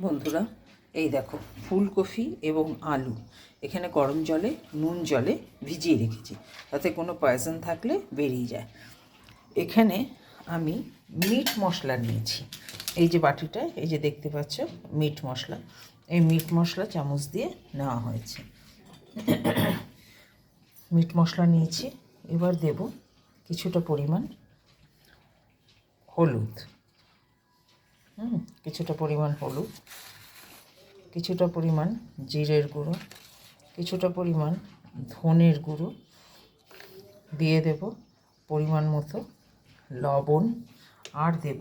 বন্ধুরা, এই দেখো, ফুলকপি এবং আলু। এখানে গরম জলে, নুন জলে ভিজিয়ে রেখেছি, তাতে কোনো পয়জন থাকলে বেরিয়ে যায়। এখানে আমি মিট মশলা নিয়েছি। এই যে বাটিটা, এই যে দেখতে পাচ্ছ, মিট মশলা। এই মিট মশলা চামচ দিয়ে নেওয়া হয়েছে। মিট মশলা নিয়েছি। এবার দেব কিছুটা পরিমাণ হলুদ। হুম, কিছুটা পরিমাণ হলুদ, কিছুটা পরিমাণ জিরের গুঁড়ো, কিছুটা পরিমাণ ধনের গুঁড়ো, দিয়ে দেব পরিমাণ মতো লবণ, আর দেব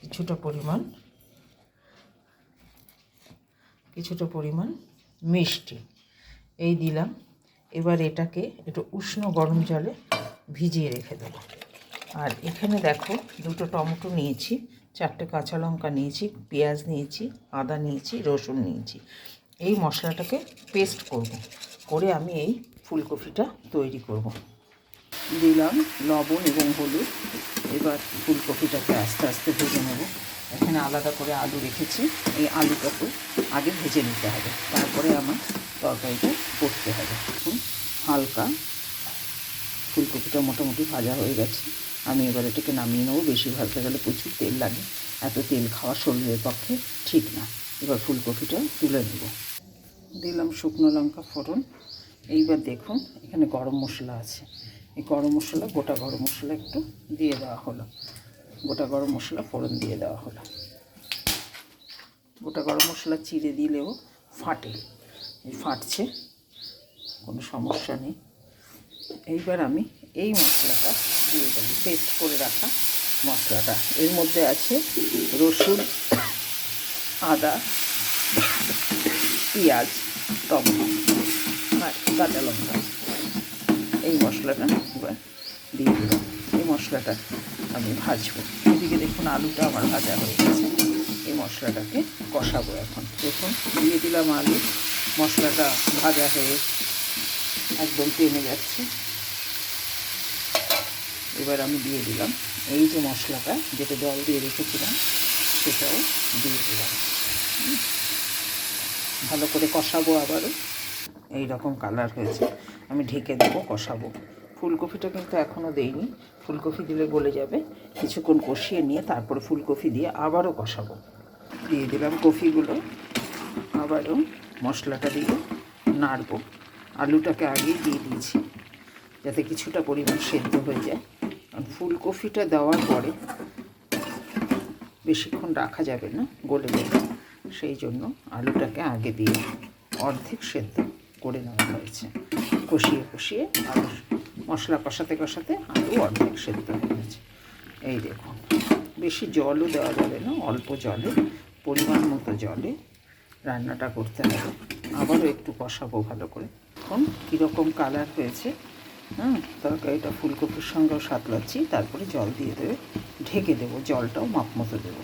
কিছুটা পরিমাণ কিছুটা পরিমাণ মিষ্টি। এই দিলাম, এবার এটাকে একটু উষ্ণ গরম জলে ভিজিয়ে রেখে দেবো। আর এখানে দেখো দুটো টমেটো নিয়েছি, চারটে কাঁচা লঙ্কা নিয়েছি, পেঁয়াজ নিয়েছি, আদা নিয়েছি, রসুন নিয়েছি। এই মশলাটাকে পেস্ট করব, করে আমি এই ফুলকপিটা তৈরি করব। দিলাম লবণ এবং হলুদ, এবার ফুলকপিটাকে আস্তে আস্তে ভেজে নেব। এখানে আলাদা করে আলু রেখেছি, এই আলুটাকে আগে ভেজে নিতে হবে, তারপরে আমার তরকারিটা করতে হবে। হালকা ফুলকপিটা মোটামুটি ভাজা হয়ে গেছে। আমি এবার এটাকে নামিয়ে নেব। বেশি ভাজতে গেলে প্রচুর তেল লাগে। এত তেল খাওয়া শরীরের পক্ষে ঠিক না। এবার ফুলকপিটা তুলে নেব। দিলাম শুকনো লঙ্কা ফোড়ন। এইবার দেখুন, এখানে গরম মশলা আছে। এই গরম মশলা, গোটা গরম মশলা একটু দিয়ে দেওয়া হলো। গোটা গরম মশলা ফোড়ন দিয়ে দেওয়া হলো। গোটা গরম মশলা চিড়ে দিলেও ফাটে। ফাটছে, কোনো সমস্যা নেই। এইবার আমি এই মশলাটা দিয়ে দেবো। পেস্ট করে রাখা মশলাটা। এর মধ্যে আছে রসুন, আদা, পেঁয়াজ, টমেটো আর কাঁচা লঙ্কা। এই মশলাটা এবার দিয়ে দিলাম এই মশলাটা আমি ভাজবো। এদিকে দেখুন আলুটা আমার ভাজা হয়ে গেছে। এই মশলাটাকে কষাবো এখন। দেখুন, দিয়ে দিলাম আলু। মশলাটা ভাজা হয়ে একদম টেনে যাচ্ছে। এবার আমি দিয়ে দিলাম এই যে মশলাটা, যেটা জল দিয়ে রেখেছিলাম, সেটাও দিয়ে দিলাম। ভালো করে কষাবো আবারও। এই রকম কালার হয়েছে। আমি ঢেকে দেবো, কষাবো। ফুলকপিটা কিন্তু এখনও দেইনি। ফুলকপি দিলে গলে যাবে। কিছুক্ষণ কষিয়ে নিয়ে তারপরে ফুলকপি দিয়ে আবারও কষাবো। দিয়ে দিলাম কফিগুলো। আবারও মশলাটা দিয়ে নাড়বো। আলুটাকে আগেই দিয়ে দিয়েছি, যাতে কিছুটা পরিমাণ সেদ্ধ হয়ে যায়। ফুলকপিটা দেওয়ার পরে বেশিক্ষণ রাখা যাবে না, গলে যাবে। সেই জন্য আলুটাকে আগে দিয়ে অর্ধেক সেদ্ধ করে নেওয়া হয়েছে। কষিয়ে কষিয়ে আলু মশলা কষাতে কষাতে আলু অর্ধেক সেদ্ধ হয়ে গেছে। এই দেখুন, বেশি জলও দেওয়া যাবে না, অল্প জলে, পরিমাণ মতো জলে রান্নাটা করতে হবে। আবারও একটু কষাবো ভালো করে। এখন কীরকম কালার হয়েছে। হ্যাঁ তরকারিটা ফুলকপির সঙ্গেও সাতলাচ্ছি, তারপরে জল দিয়ে দেবে, ঢেকে দেবো, জলটাও মাপ মতো দেবো।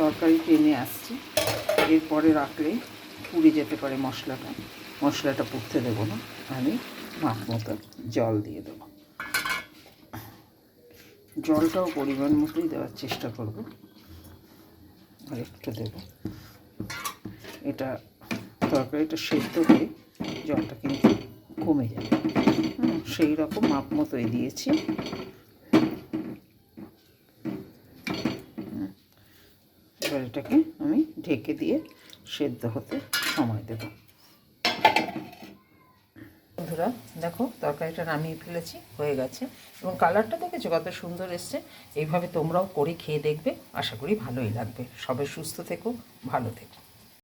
তরকারি টেনে আসছি। এরপরে রাখলে পুড়ে যেতে পারে মশলাটা মশলাটা পুড়তে দেবো না, আমি মাপ মতো জল দিয়ে দেবো। জলটাও পরিমাণ মতোই দেওয়ার চেষ্টা করব। আর একটু দেবো। এটা তরকারিটা সেদ্ধ হয়ে জলটা কিন্তু কমে যাবে। সেই রকম মাপ মতোই দিয়েছি। এবার এটাকে আমি ঢেকে দিয়ে সেদ্ধ হতে সময় দেব। বন্ধুরা, দেখো, তরকারিটা নামিয়ে ফেলেছি, হয়ে গেছে। এবং কালারটা দেখেছ, কত সুন্দর এসছে। এইভাবে তোমরাও করে খেয়ে দেখবে, আশা করি ভালোই লাগবে। সবাই সুস্থ থেকো, ভালো থেকো।